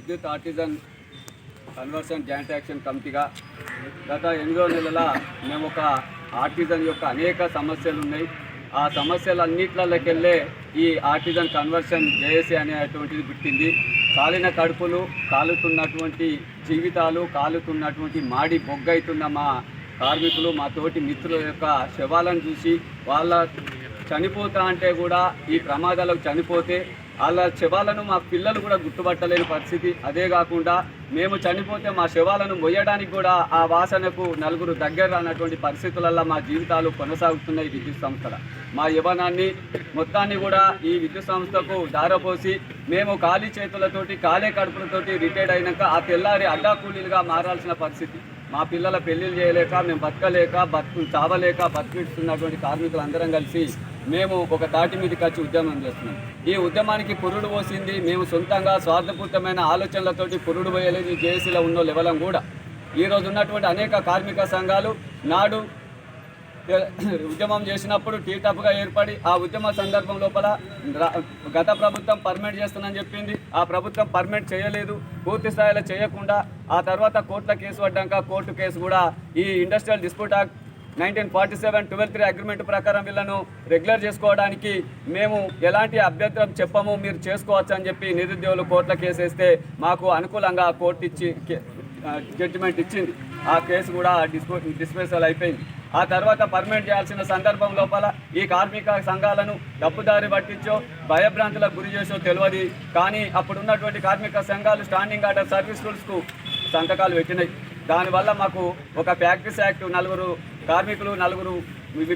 విద్యుత్ artisan conversion joint action కమిటీగా గత ఎనిమిదో నెలల మేము ఒక ఆర్టిజన్ యొక్క అనేక సమస్యలు ఉన్నాయి. ఆ సమస్యలన్నిట్లకెళ్ళే ఈ ఆర్టిజన్ కన్వర్షన్ జేఏసీ అనేటువంటిది పుట్టింది. కాలిన కడుపులు కాలుతున్నటువంటి జీవితాలు కాలుతున్నటువంటి మాడి బొగ్గైతున్న మా కార్మికులు మా తోటి మిత్రుల యొక్క శవాలను చూసి వాళ్ళ చనిపోతా అంటే కూడా ఈ ప్రమాదాలకు చనిపోతే వాళ్ళ శవాలను మా పిల్లలు కూడా గుర్తుపట్టలేని పరిస్థితి. అదే కాకుండా మేము చనిపోతే మా శవాలను మొయ్యడానికి కూడా ఆ వాసనకు నలుగురు దగ్గర అన్నటువంటి పరిస్థితులలో మా జీవితాలు కొనసాగుతున్నాయి విద్యుత్ సంస్థల. మా యవనాన్ని మొత్తాన్ని కూడా ఈ విద్యుత్ సంస్థకు దారపోసి మేము ఖాళీ చేతులతోటి ఖాళీ కడుపులతోటి రిటైర్డ్ అయినాక ఆ తెల్లారి అడ్డా కూలీలుగా మారాల్సిన పరిస్థితి. మా పిల్లల పెళ్ళిళ్ళు చేయలేక మేము బతకలేక బతుకు చావలేక బతికిస్తున్నటువంటి కార్మికులు అందరం కలిసి మేము ఒక తాటి మీదకి వచ్చి ఉద్యమం చేస్తున్నాం. ఈ ఉద్యమానికి పురుడు పోసింది మేము సొంతంగా స్వార్థపూరితమైన ఆలోచనలతోటి పురుడు పోయలేదు. జేఏసీలో ఉన్న లెవెలం కూడా. ఈరోజు ఉన్నటువంటి అనేక కార్మిక సంఘాలు నాడు ఉద్యమం చేసినప్పుడు టీటప్గా ఏర్పడి ఆ ఉద్యమ సందర్భం లోపల గత ప్రభుత్వం పర్మిట్ చేస్తుందని చెప్పింది. ఆ ప్రభుత్వం పర్మిట్ చేయలేదు. పూర్తి స్థాయిలో చేయకుండా ఆ తర్వాత కోర్టుల కేసు పడ్డాక కోర్టు కేసు కూడా ఈ industrial dispute act nineteen forty seven twelve three agreement ప్రకారం వీళ్ళను రెగ్యులర్ చేసుకోవడానికి మేము ఎలాంటి అభ్యంతరం చెప్పము మీరు చేసుకోవచ్చు అని చెప్పి నిరుద్యోగులు కోర్టుల కేసు వేస్తే మాకు అనుకూలంగా కోర్టు ఇచ్చి జడ్జిమెంట్ ఇచ్చింది. ఆ కేసు కూడా డిస్పో డిస్పెన్సల్ అయిపోయింది. ఆ తర్వాత పర్మనెంట్ చేయాల్సిన సందర్భం లోపల ఈ కార్మిక సంఘాలను తప్పుదారి పట్టించో భయభ్రాంతులకు గురి చేసో తెలియదు. కానీ అప్పుడు ఉన్నటువంటి కార్మిక సంఘాలు స్టాండింగ్ ఆర్డర్ సర్వీస్ రూల్స్కు సంతకాలు పెట్టినాయి. దానివల్ల మాకు ఒక ఫ్యాక్టరీస్ యాక్ట్ నలుగురు కార్మికులు నలుగురు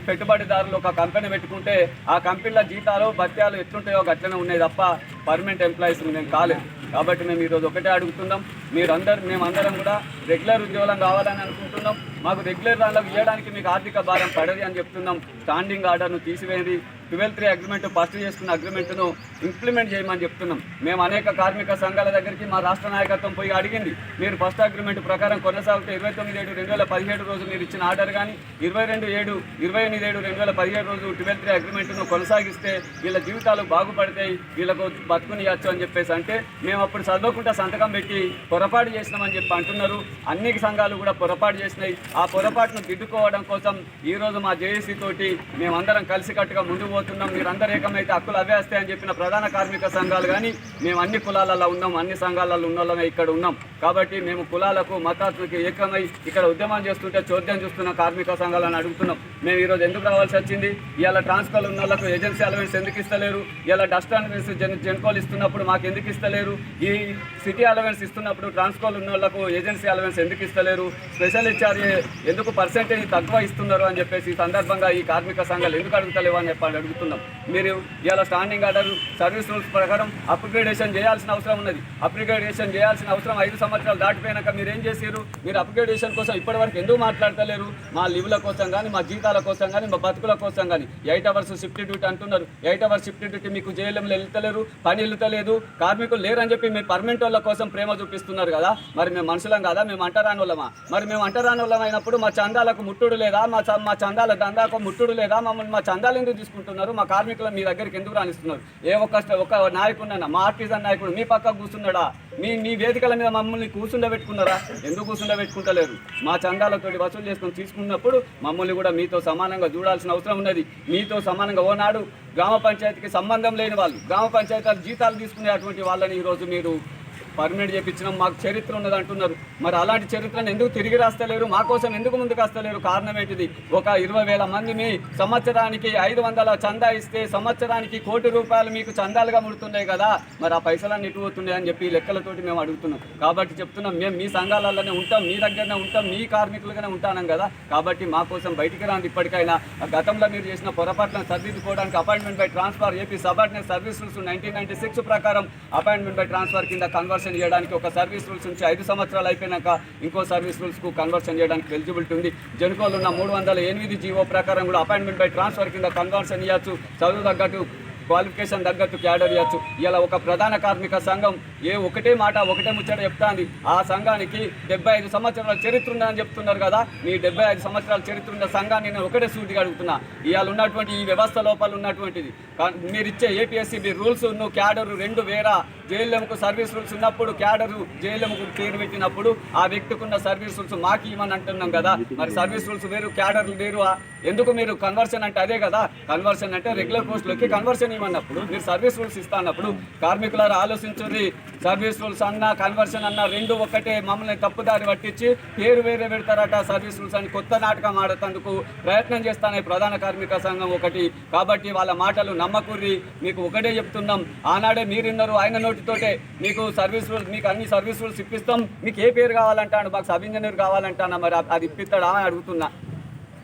పెట్టుబడిదారులు ఒక కంపెనీ పెట్టుకుంటే ఆ కంపెనీల జీతాలు భత్యాలు ఎట్లుంటాయో అట్లనే ఉన్నాయి తప్ప పర్మనెంట్ ఎంప్లాయీస్ మేము కాలేదు. కాబట్టి మేము ఈరోజు ఒకటే అడుగుతున్నాం. మీరందరూ మేమందరం కూడా రెగ్యులర్ ఉద్యోగం కావాలని అనుకుంటున్నాం. మాకు రెగ్యులర్ దానిలో ఇవ్వడానికి మీకు ఆర్థిక భారం పడది అని చెప్తున్నాం. స్టాండింగ్ ఆర్డర్ను తీసివేది ట్వెల్వ్ త్రీ అగ్రిమెంట్ ఫస్ట్ చేసుకున్న అగ్రిమెంట్ను ఇంప్లిమెంట్ చేయమని చెప్తున్నాం. మేము అనేక కార్మిక సంఘాల దగ్గరికి మా రాష్ట్ర నాయకత్వం పోయి అడిగింది మీరు ఫస్ట్ అగ్రిమెంట్ ప్రకారం కొనసాగితే ఇరవై తొమ్మిది ఏడు రెండు వేల పదిహేడు రోజు మీరు ఇచ్చిన ఆర్డర్ కానీ ఇరవై రెండు ఏడు ఇరవై ఎనిమిది ఏడు రెండు వేల పదిహేడు రోజు ట్వెల్వ్ త్రీ అగ్రిమెంట్ను కొనసాగిస్తే వీళ్ళ జీవితాలు బాగుపడతాయి వీళ్ళకు బతుకునియచ్చు అని చెప్పేసి అంటే మేము అప్పుడు చదవకుండా సంతకం పెట్టి పొరపాటు చేసినామని చెప్పి అంటున్నారు. అన్ని సంఘాలు కూడా పొరపాటు చేసినాయి. ఆ పొరపాటును దిద్దుకోవడం కోసం ఈరోజు మా జేఏసీ తోటి మేమందరం కలిసికట్టుగా ముందుకు పోతున్నాం. మీరందరూ ఏకమైతే హక్కులు అవే వస్తాయని చెప్పిన ప్రధాన కార్మిక సంఘాలు కానీ మేము అన్ని కులాలలో ఉన్నాం అన్ని సంఘాలలో ఉన్న వాళ్ళమే ఇక్కడ ఉన్నాం. కాబట్టి మేము కులాలకు మతాత్మకి ఏకమై ఇక్కడ ఉద్యమం చేస్తుంటే చోద్యం చూస్తున్న కార్మిక సంఘాలను అడుగుతున్నాం. మేము ఈరోజు ఎందుకు రావాల్సి వచ్చింది? ఇలా ట్రాన్స్ఫర్ ఉన్న వాళ్ళకు ఏజెన్సీ అలవెన్స్ ఎందుకు ఇస్తలేరు? ఇలా డస్ట్ అలవెన్స్ జన్ జెన్కోల్ ఇస్తున్నప్పుడు మాకు ఎందుకు ఇస్తలేరు? ఈ సిటీ అలవెన్స్ ఇస్తున్నప్పుడు ట్రాన్స్కోల్ ఉన్న వాళ్ళకు ఏజెన్సీ అలవెన్స్ ఎందుకు ఇస్తలేరు? స్పెషల్ ఇచ్చారు ఎందుకు పర్సెంటేజ్ తక్కువ ఇస్తున్నారు అని చెప్పేసి ఈ సందర్భంగా ఈ కార్మిక సంఘాలు ఎందుకు అడుగుతలేవు అని చెప్పాడు అడుగుతున్నాం. మీరు ఇలా స్టాండింగ్ ఆర్డర్ సర్వీస్ రూల్స్ ప్రకారం అప్గ్రేడేషన్ చేయాల్సిన అవసరం ఉన్నది. అప్గ్రేడేషన్ చేయాల్సిన అవసరం ఐదు సంవత్సరాలు దాటిపోయినాక మీరు ఏం చేశారు? మీరు అప్గ్రేడేషన్ కోసం ఇప్పటివరకు ఎందుకు మాట్లాడతలేరు? మా లీవ్ల కోసం కానీ మా జీతాల కోసం కానీ మా బతుకుల కోసం కానీ ఎయిట్ అవర్స్ షిఫ్ట్ డ్యూటీ అంటున్నారు. ఎయిట్ అవర్స్ షిఫ్ట్ డ్యూటీ మీకు జైలంలో వెళ్తలేరు పని వెళ్తలేదు. కార్మికులు లేరని చెప్పి మీరు పర్మనెంట్ వాళ్ళ కోసం ప్రేమ చూపిస్తున్నారు కదా. మరి మేము మనుషులం కదా? మేము అంటరాని వాళ్ళమా మరి మేము అంటరాని వాళ్ళమైనప్పుడు అయినప్పుడు మా చందాలకు ముట్టుడు లేదా? మా మా చందాల దందాకు ముట్టుడు లేదా? మమ్మల్ని మా చందాలు ఎందుకు తీసుకుంటున్నారు? మా కార్మికులు మీ దగ్గరికి ఎందుకు రాణిస్తున్నారు ఏ ఒక్క ఒక నాయకుడు మా ఆర్టిజన్ నాయకుడు మీ పక్క కూర్చున్నాడా? మీ మీ వేదికల మీద మమ్మల్ని కూర్చుండబెట్టుకున్నారా? ఎందుకు కూర్చుండబెట్టుకుంటలేరు మా చందాలతోటి వసూలు చేసుకొని తీసుకున్నప్పుడు మమ్మల్ని కూడా మీతో సమానంగా చూడాల్సిన అవసరం ఉన్నది. మీతో సమానంగా ఓనాడు గ్రామ పంచాయతీకి సంబంధం లేని వాళ్ళు గ్రామ పంచాయతీలు జీతాలు తీసుకునే అటువంటి వాళ్ళని ఈరోజు మీరు పర్మిట్ చేయించినాం మాకు చరిత్ర ఉన్నది అంటున్నారు. మరి అలాంటి చరిత్రను ఎందుకు తిరిగి రాస్తలేరు? మా కోసం ఎందుకు ముందుకు వస్తలేరు? కారణం ఏంటిది? ఒక ఇరవై వేల మంది మీ సంవత్సరానికి ఐదు వందల చందా ఇస్తే సంవత్సరానికి కోటి రూపాయలు మీకు చందాలుగా ముడుతున్నాయి కదా. మరి ఆ పైసలన్నీ ఇటు పోతున్నాయి అని చెప్పి లెక్కలతోటి మేము అడుగుతున్నాం. కాబట్టి చెప్తున్నాం మేము మీ సంఘాలలోనే ఉంటాం మీ దగ్గరనే ఉంటాం మీ కార్మికులుగానే ఉంటానం కదా. కాబట్టి మా కోసం బయటికి రాండి ఇప్పటికైనా. గతంలో మీరు చేసిన పొరపాట్లను సరిదిద్దుకోవడానికి appointment by transfer AP subordinate service rules nineteen ninety six ప్రకారం అపాయింట్మెంట్ బై ట్రాన్స్ఫర్ కింద కన్వర్షన్ చేయడానికి ఒక సర్వీస్ రూల్స్ నుంచి ఐదు సంవత్సరాలు అయిపోయినాక ఇంకో సర్వీస్ రూల్స్కు కన్వర్షన్ చేయడానికి ఎలిజిబిలిటీ ఉంది. జనుకోలు ఉన్న మూడు వందల ఎనిమిది జీవో ప్రకారం కూడా అపాయింట్మెంట్ బై ట్రాన్స్ఫర్ కింద కన్వర్షన్ ఇవ్వచ్చు చదువు తగ్గట్టు క్వాలిఫికేషన్ తగ్గట్టు క్యాడర్ ఇవ్వచ్చు ఇలా ఒక ప్రధాన కార్మిక సంఘం ఏ ఒకటే మాట ఒకటే ముచ్చట చెప్తాంది. ఆ సంఘానికి డెబ్బై ఐదు సంవత్సరాల చరిత్ర ఉందని చెప్తున్నారు కదా. మీ డెబ్బై ఐదు సంవత్సరాల చరిత్ర ఉన్న సంఘాన్ని నేను ఒకటే సూటిగా అడుగుతున్నా. ఇవాళ ఉన్నటువంటి ఈ వ్యవస్థ లోపల ఉన్నటువంటిది. మీరు ఇచ్చే ఏపీఎస్సీ రూల్స్ క్యాడర్ రెండు వేరా జేఎల్ఎంకు సర్వీస్ రూల్స్ ఉన్నప్పుడు క్యాడరు జేఎల్ఎంకు పేరు పెట్టినప్పుడు ఆ వ్యక్తికి ఉన్న సర్వీస్ రూల్స్ మాకు ఇవ్వమని అంటున్నాం కదా. మరి సర్వీస్ రూల్స్ వేరు క్యాడర్లు వేరు. ఎందుకు మీరు కన్వర్షన్ అంటే అదే కదా. కన్వర్షన్ అంటే రెగ్యులర్ పోస్టులకి కన్వర్షన్ ఇవ్వనప్పుడు మీరు సర్వీస్ రూల్స్ ఇస్తా అన్నప్పుడు కార్మికులారు ఆలోచించుర్రి సర్వీస్ రూల్స్ అన్న కన్వర్షన్ అన్న రెండు ఒకటే మమ్మల్ని తప్పుదారి పట్టించి పేరు వేరే పెడతారట సర్వీస్ రూల్స్ అని కొత్త నాటకం ఆడతందుకు ప్రయత్నం చేస్తానే ప్రధాన కార్మిక సంఘం ఒకటి. కాబట్టి వాళ్ళ మాటలు నమ్మకూరి మీకు ఒకటే చెప్తున్నాం. ఆనాడే మీరున్నారు ఆయన నోటితోటే మీకు సర్వీస్ రూల్స్ మీకు అన్ని సర్వీస్ రూల్స్ ఇప్పిస్తాం. మీకు ఏ పేరు కావాలంటాను మాకు సబ్ ఇంజనీర్ కావాలంటానా మరి? అది- అది ఇప్పిస్తాడా అని అడుగుతున్నా.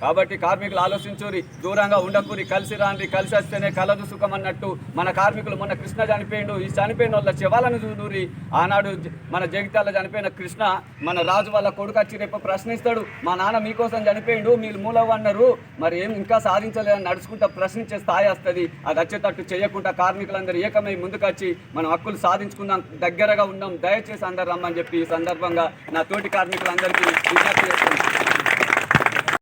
కాబట్టి కార్మికులు ఆలోచించురి దూరంగా ఉండకూరి కలిసి రాండి కలిసి వస్తేనే కలదు సుఖం అన్నట్టు మన కార్మికులు మొన్న కృష్ణ చనిపోయిండు. ఈ చనిపోయిన వాళ్ళ శవాలను చూడూరి. ఆనాడు జ- మన జగిత్యాల చనిపోయిన కృష్ణ మన రాజు వాళ్ళ కొడుకు వచ్చి రేపు ప్రశ్నిస్తాడు మా నాన్న మీకోసం చనిపోయిండు మీరు మూలవన్నారు. మరి ఏం ఇంకా సాధించలేదని నడుచుకుంటా ప్రశ్నించే స్థాయి వస్తుంది. అది వచ్చేటట్టు చేయకుండా కార్మికులందరూ ఏకమై ముందుకొచ్చి మనం హక్కులు సాధించుకుందాం దగ్గరగా ఉన్నాం దయచేసి అందరు రమ్మని చెప్పి ఈ సందర్భంగా నా తోటి కార్మికులందరికీ విజ్ఞప్తి చేస్తున్నాను.